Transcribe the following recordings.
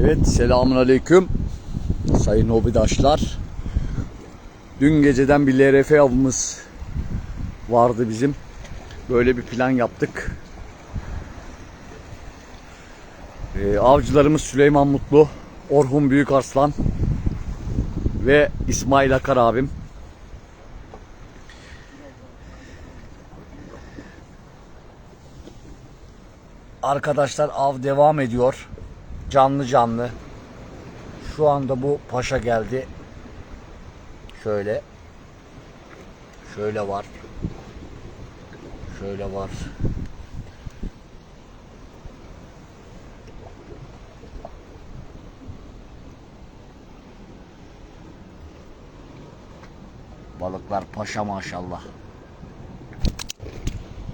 Evet selamun aleyküm sayın hobidaşlar. Dün geceden bir LRF avımız vardı bizim. Böyle bir plan yaptık. Ee, avcılarımız Süleyman Mutlu, Orhun Büyükarslan ve İsmail Akar abim. Arkadaşlar av devam ediyor. Canlı canlı. Şu anda bu paşa geldi. Şöyle. Şöyle var. Şöyle var. Balıklar paşa maşallah.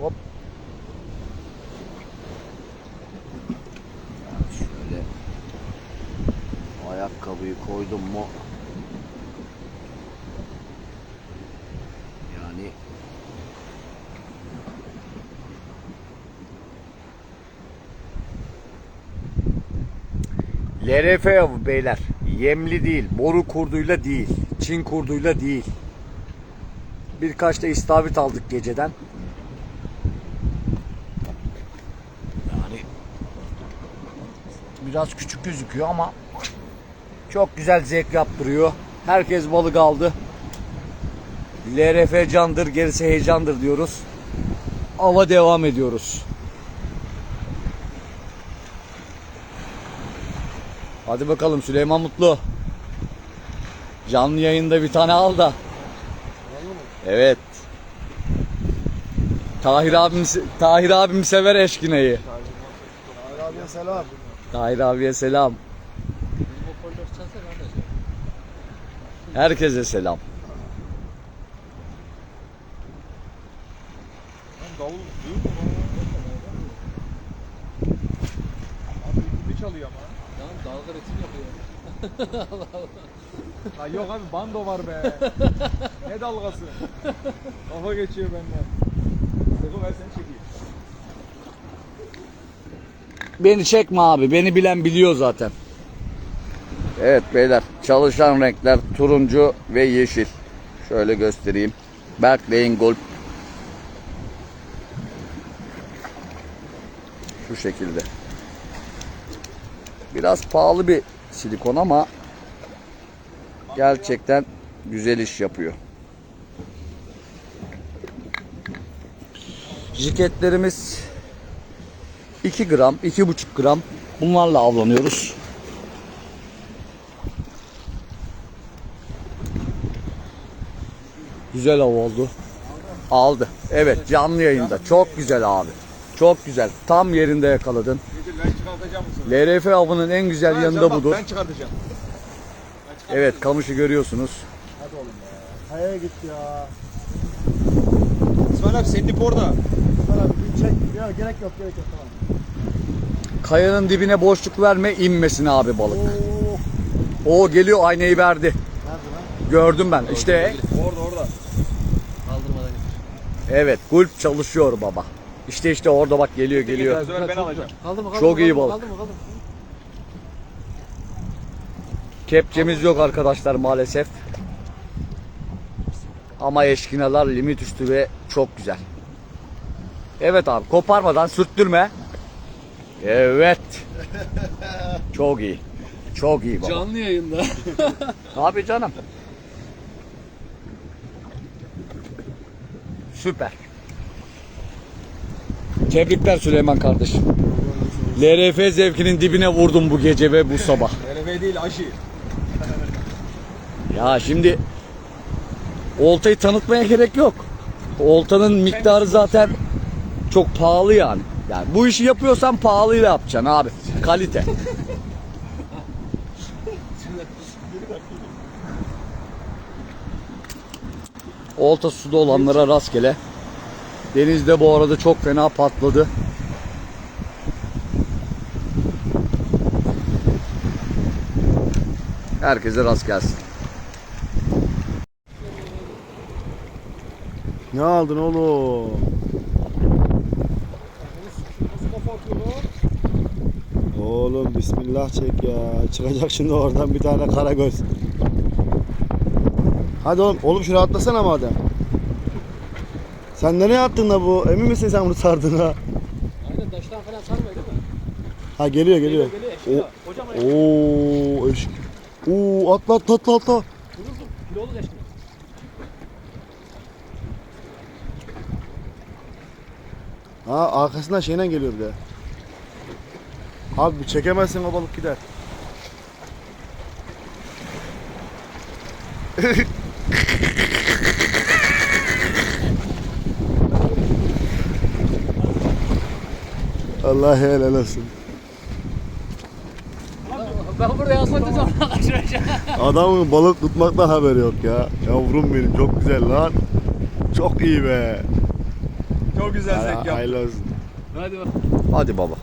Hop. Ayakkabıyı koydum mu yani LRF avı beyler. Yemli değil, boru kurduyla değil, Çin kurduyla değil. Birkaç da istavrit aldık geceden. Yani biraz küçük gözüküyor ama çok güzel zevk yaptırıyor. Herkes balık aldı. LRF candır, gerisi heyecandır diyoruz. Ava devam ediyoruz. Hadi bakalım Süleyman Mutlu. Canlı yayında bir tane al da. Evet. Tahir abim Tahir abim sever eşkineyi. Abi abiye selam. Tahir abiye selam. Herkese selam. Davul duyuyor mu? Abi çalıyor ama. Tamam dalga resim yapıyor. Ha yok abi bando var be. ne dalgası? Kafa geçiyor benden. Sıkı ver seni çekeyim. Beni çekme abi. Beni bilen biliyor zaten. Evet beyler. Çalışan renkler turuncu ve yeşil. Şöyle göstereyim. Berkley'in Golf. Şu şekilde. Biraz pahalı bir silikon ama gerçekten güzel iş yapıyor. Jiketlerimiz 2 gram, 2,5 gram bunlarla avlanıyoruz. Güzel av oldu. Aldı. Evet canlı yayında. Çok güzel abi. Çok güzel. Tam yerinde yakaladın. Nedir ben çıkartacağım mısın? LRF avının en güzel yanında budur. Ben çıkartacağım. Evet kamışı görüyorsunuz. Hadi oğlum ya. Kayaya git ya. İsmail abi senin orada. İsmail abi bir çek. Ya gerek yok gerek yok tamam. Kayanın dibine boşluk verme inmesin abi balık. Oo. O geliyor aynayı verdi. Nerede lan? Gördüm ben. İşte Orada orada. Evet gulp çalışıyor baba. İşte işte orada bak geliyor geliyor. Ben alacağım. Kaldırma kaldırma. Çok iyi kaldırma, balık. Kaldırma. Kepçemiz yok arkadaşlar maalesef. Ama eşkinalar limit üstü ve çok güzel. Evet abi koparmadan sürttürme. Evet. Çok iyi. Çok iyi baba. Canlı yayında. Abi canım. Süper. Tebrikler Süleyman kardeşim. LRF zevkinin dibine vurdum bu gece ve bu sabah. LV değil aşı. Ya şimdi oltayı tanıtmaya gerek yok. Oltanın miktarı zaten çok pahalı yani. Yani bu işi yapıyorsan pahalıyla yapacaksın abi. Kalite. Olta suda olanlara rastgele. Denizde bu arada çok fena patladı. Herkese rast gelsin. Ne aldın oğlum? Oğlum bismillah çek ya. Çıkacak şimdi oradan bir tane karagöz. Hadi oğlum, oğlum şuraya atlasana madem. Sen nereye attın da bu? Emin misin sen bunu sardın ha? Aynen taştan falan sarmıyor değil mi? Ha geliyor geliyor. Geliyor geliyor. O- Eşkıya. Oo eşk. Oo atla atla atla atla. Vurursun. Kilolu eşkıya. Ha arkasından şeyle geliyor bir de. Abi çekemezsin o balık gider. Allah helal olsun. Ben buraya. Kaçıracağım. Adamın balık tutmaktan haberi yok ya. Yavrum benim çok güzel lan. Çok iyi be. Çok güzel zevk yaptın. Hayırlı olsun. Hadi bak. Hadi baba.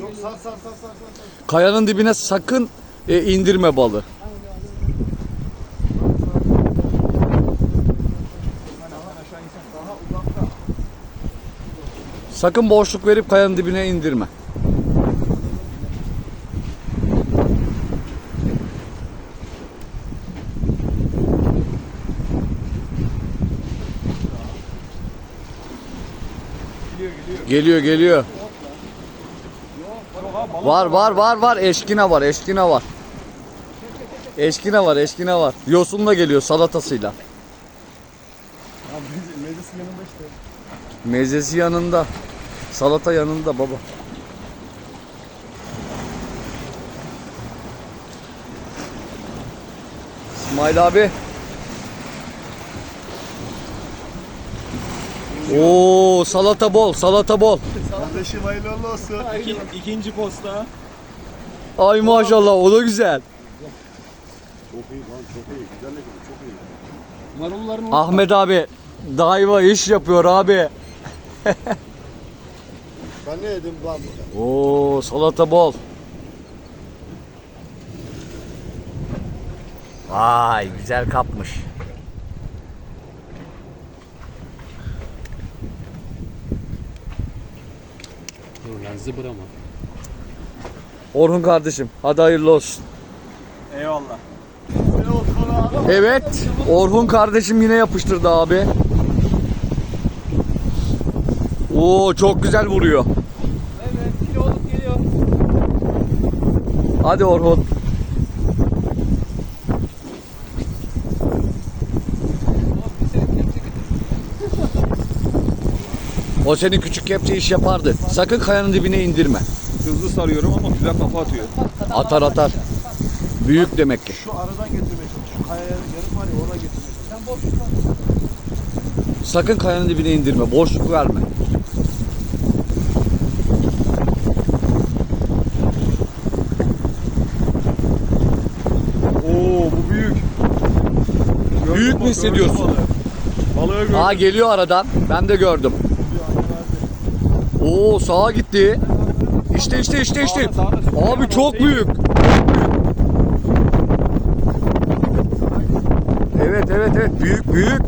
Yok sar sar sar sar sar. Kayanın dibine sakın e, indirme balı. Sakın boşluk verip kayanın dibine indirme. Geliyor geliyor. Var var var var eşkina var eşkina var. Eşkina var eşkina var. Yosunla geliyor salatasıyla. Meclis yanında işte. Mezesi yanında. Salata yanında baba. İsmail abi. Oo salata bol, salata bol. Kardeşim hayırlı uğurlu olsun. İki, ikinci posta. Ay maşallah o da güzel. Çok iyi lan çok iyi. Güzel de çok iyi. Marulların Ahmet abi dayva iş yapıyor abi. Ben ne dedim lan? Oo salata bol. Vay güzel kapmış. Dur lan zıbır ama. Orhun kardeşim hadi hayırlı olsun. Eyvallah. Evet Orhun kardeşim yine yapıştırdı abi. Oo çok güzel vuruyor. Evet kiloluk geliyor. Hadi Orhun. O senin küçük kepçe iş yapardı. Sakın kayanın dibine indirme. Hızlı sarıyorum ama güzel kafa atıyor. Atar atar. Büyük demek ki. Şu aradan getirmeye çalış. Şu kayaya yarım var ya oradan getirmeye çalış. Sakın kayanın dibine indirme. Boşluk verme. Oo bu büyük. Gördüm Büyük mü bak, hissediyorsun? Balığı, gördüm. Aa geliyor aradan. Ben de gördüm. Oo sağa gitti. İşte işte işte işte. Abi çok büyük. Evet evet evet büyük büyük.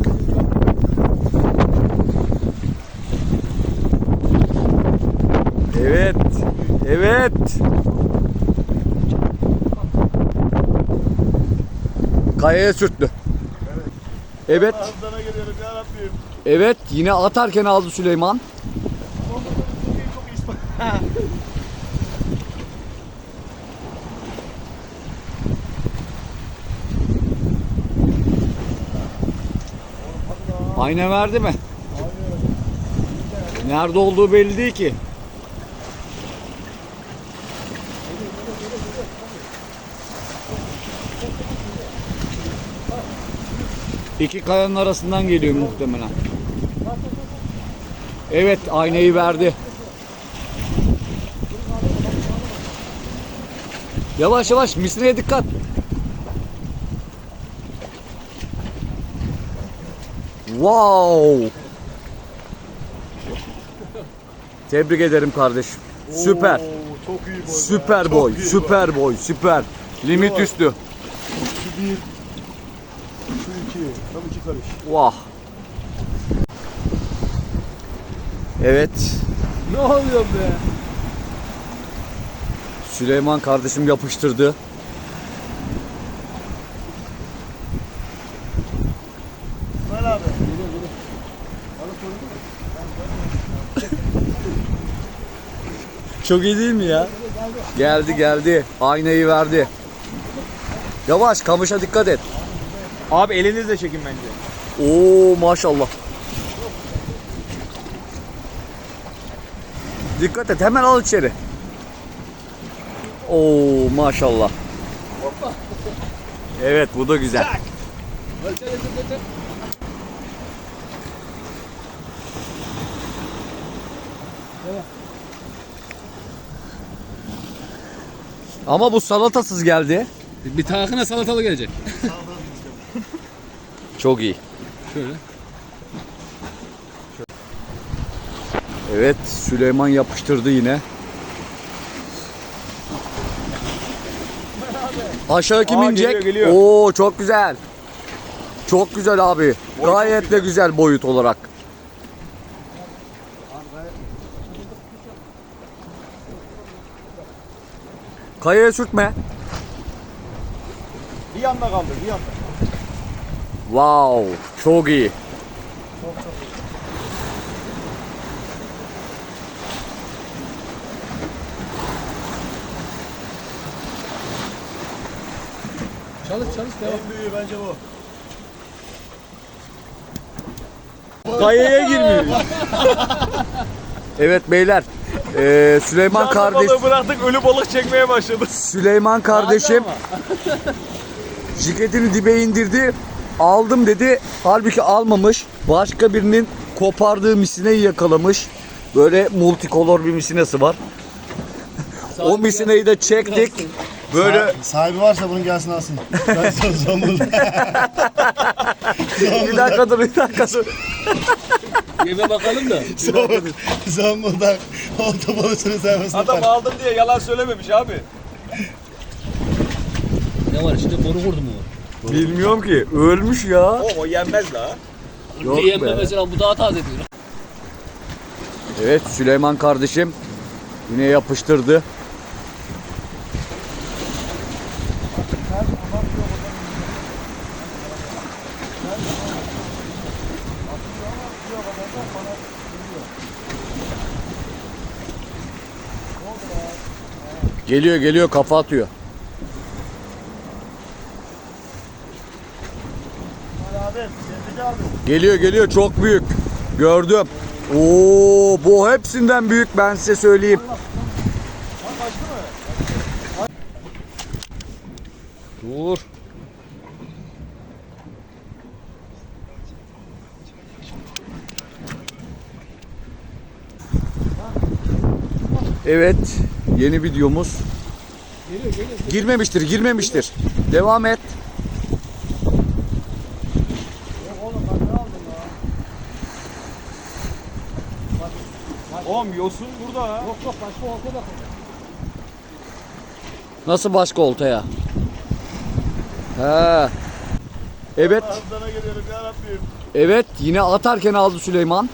Evet. Evet. Kayaya sürttü. Evet. Sana geliyorum ya Rabbim. Evet yine atarken aldı Süleyman. Ayna verdi mi? Nerede olduğu belli değil ki. İki kayanın arasından geliyor muhtemelen. Evet aynayı verdi. Yavaş yavaş misine dikkat. Wow. Tebrik ederim kardeşim. Süper. Oo, çok iyi boy. Süper boy. Süper boy. Süper. Limit üstü. Bir. Tam iki karış. Vah. Evet. Ne oluyor be? Süleyman kardeşim yapıştırdı. İsmail abi. Çok iyi değil mi ya? Geldi geldi. Aynayı verdi. Yavaş kamışa dikkat et. Abi elinizle çekin bence. Oo maşallah. Dikkat et hemen al içeri. Oo maşallah. Evet bu da güzel. Ama bu salatasız geldi. Bir takına salatalı gelecek. Çok iyi. Şöyle. Evet Süleyman yapıştırdı yine. Aşağı kim Aa, inecek? geliyor, geliyor. Oo çok güzel. Çok güzel abi. Gayet de güzel boyut olarak. Kayaya sürtme. Bir yanda kaldı bir yanda. Wow, çok iyi. Çalış çalış devam. En büyüğü bence bu. Kayaya girmiyor. Evet beyler. eee, Süleyman kardeş Balığı bıraktık ölü balık çekmeye başladı. Süleyman kardeşim Ciketini dibe indirdi. Aldım dedi. Halbuki almamış. Başka birinin kopardığı misineyi yakalamış. Böyle multikolor bir misinesi var. o misineyi de çektik. Böyle Sa- sahibi varsa bunun gelsin alsın. Ben sonra Zonguldak. bir dakika dur bir dakika dur. Yeme bakalım da. Zonguldak. Zonguldak. Olta balısını sevmesin. Adam aldım diye yalan söylememiş abi. Ne var içinde boru kurdu mu? Bilmiyorum ki. Ölmüş ya. O, o yenmez la. Yok yemme be. mesela bu daha taze diyor. Evet Süleyman kardeşim yine yapıştırdı. Geliyor geliyor kafa atıyor. Abi, sendeki abi. Geliyor geliyor çok büyük. Gördüm. Oo bu hepsinden büyük ben size söyleyeyim. Dur. Evet yeni videomuz. Girmemiştir girmemiştir. Devam et. Oğlum yosun burada ha. Yok yok başka olta bak. Nasıl başka oltaya? He. Evet. Sana geliyorum ya Rabbim. Evet yine atarken aldı Süleyman.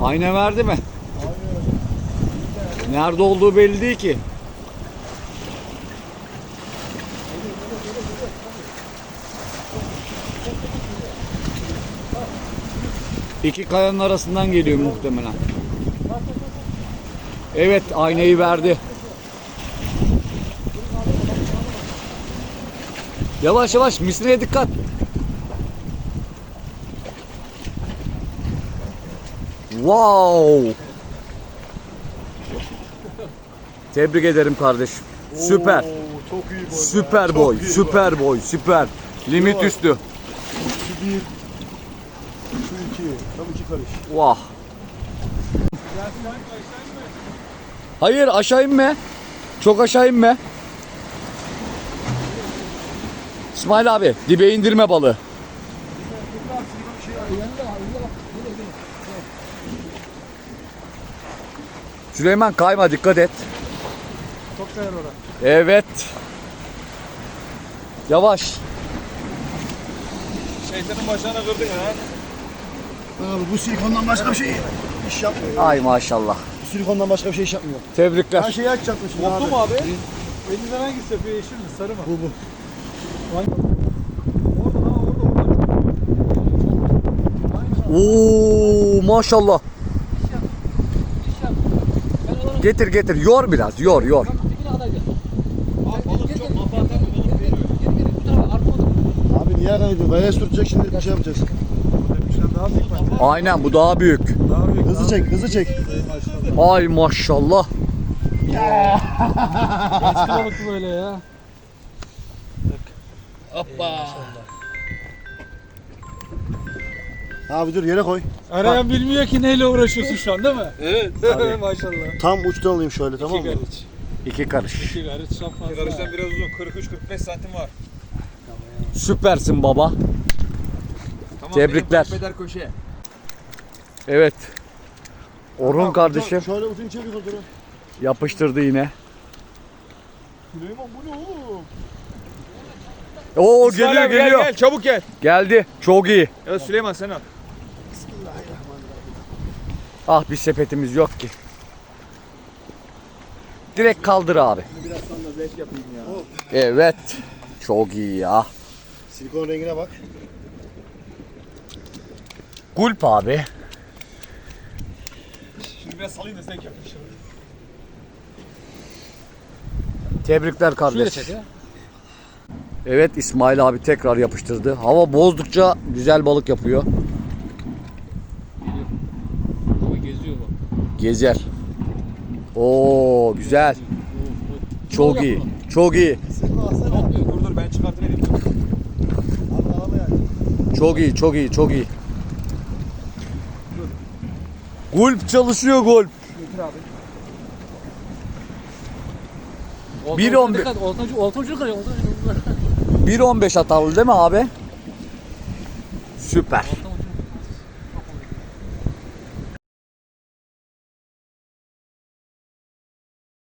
Ayna verdi mi? Nerede olduğu belli değil ki. İki kayanın arasından geliyor muhtemelen. Evet aynayı verdi. Yavaş yavaş misneye dikkat. Wow. Tebrik ederim kardeşim. Süper. Oo, çok iyi boy. Süper boy. Süper boy. Süper. Limit üstü. Bir. Şu iki. Tam iki karış. Vah. Hayır aşağı inme. Çok aşağı inme. İsmail abi dibe indirme balığı. Süleyman kayma dikkat et. Çok kayar orada. Evet. Yavaş. Şeytanın bacağına kırdın ha. Abi bu silikondan başka bir şey iş yapmıyor. ya. Ay maşallah. Bu silikondan başka bir şey iş yapmıyor. Ben Tebrikler. şeyi açacaktım şimdi abi. mu abi? Elinden hangisi yapıyor? Yeşil mi? Sarı mı? Bu bu. Orada ha orada. Oo maşallah. İş yap. İş yap. Ben olanı Getir getir. Yor biraz. Yor yor. Balık çok bir balık veriyor. Abi niye kaydın? Kayaya sürtecek şimdi bir şey yapacağız. Bizden daha büyük bence. Aynen bu daha büyük. Daha büyük. Hızlı çek, hızlı çek. Ay maşallah. Balık bu böyle ya. Hoppa. Abi dur yere koy. Arayan bilmiyor ki neyle uğraşıyorsun şu an değil mi? Evet. Maşallah. Tam uçtan alayım şöyle tamam mı? gariç. İki karış. İki gariç çok fazla. Karıştan biraz uzun. 43-45 santim var. Süpersin baba. Tamam, Tebrikler. benim Peder köşe. Evet. Orhun kardeşim Şöyle ucunu çevir zaman. yapıştırdı yine. Süleyman bu ne oğlum? Oo İsmail geliyor abi, gel, geliyor. Gel, çabuk gel. Geldi. Çok iyi. Ya Süleyman sen al. Ah bir sepetimiz yok ki. Direkt kaldır abi. Biraz sonra zevk yapayım ya. Evet. Çok iyi ya. Silikon rengine bak. Gulp abi. Biraz salayım da zevk yapayım. Tebrikler kardeş. Evet İsmail abi tekrar yapıştırdı. Hava bozdukça güzel balık yapıyor. Ama geziyor bak. Gezer. Oo güzel. Çok iyi. Çok iyi. Araba yani. Çok iyi, çok iyi, çok iyi. Gulp çalışıyor gulp. Bir on bir- Dikkat, Oltacı, oltacı kırıyor. Oltacı. 1.15 hatalı değil mi abi? Süper.